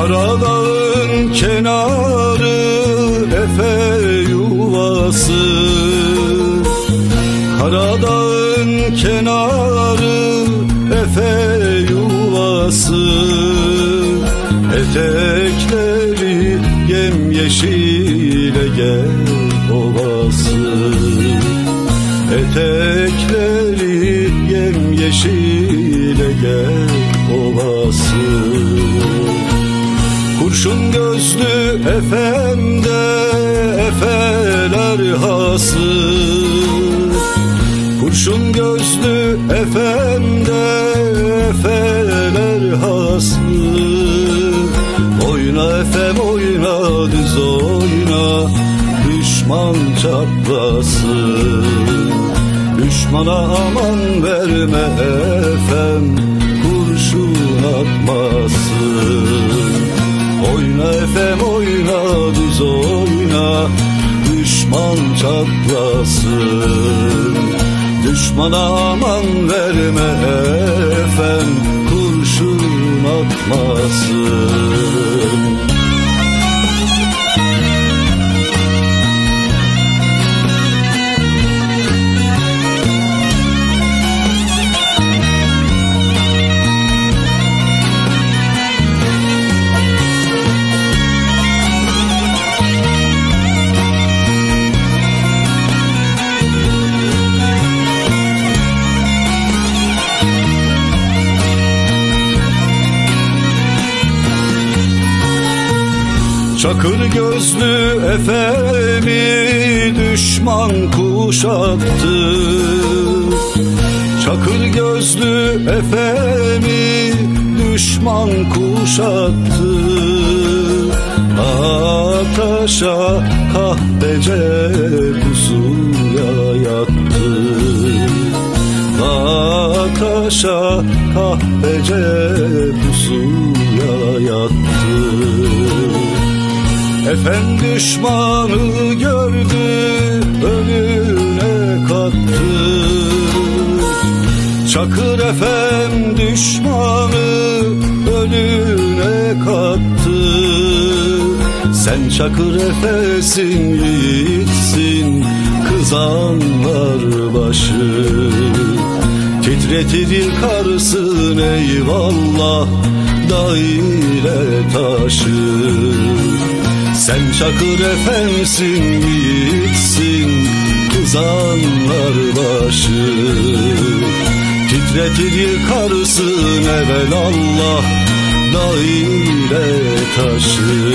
Karadağın kenarı Efe yuvası. Karadağın kenarı Efe yuvası. Etekleri yemyeşil Ege ovası Etekleri yemyeşil Ege ovası Kurşun gözlü efemde efeler hası Kurşun gözlü efemde efeler hası Oyna efem oyna düz oyna Düşman çatlasın Düşmana aman verme efem Kurşun atmasın Oyna efem oyna düz oyna. Düşman çatlasın. Düşmana aman verme efem Kurşun atmasın Çakır gözlü efemi düşman kuşattı. Çakır gözlü efemi düşman kuşattı. Ataşa kahpece pusuya yattı. Ataşa kahpece pusuya yattı Efem düşmanı gördü önüne kattı. Çakır efem düşmanı önüne kattı. Sen çakır efesin yiğitsin kızanlar başı. Titretir yıkarsın eyvallah dağ ile taşı sen çakır efemsin yiğitsin Kızanlar başı. Titretir yıkarsın evvel Allah Dağ ile taşı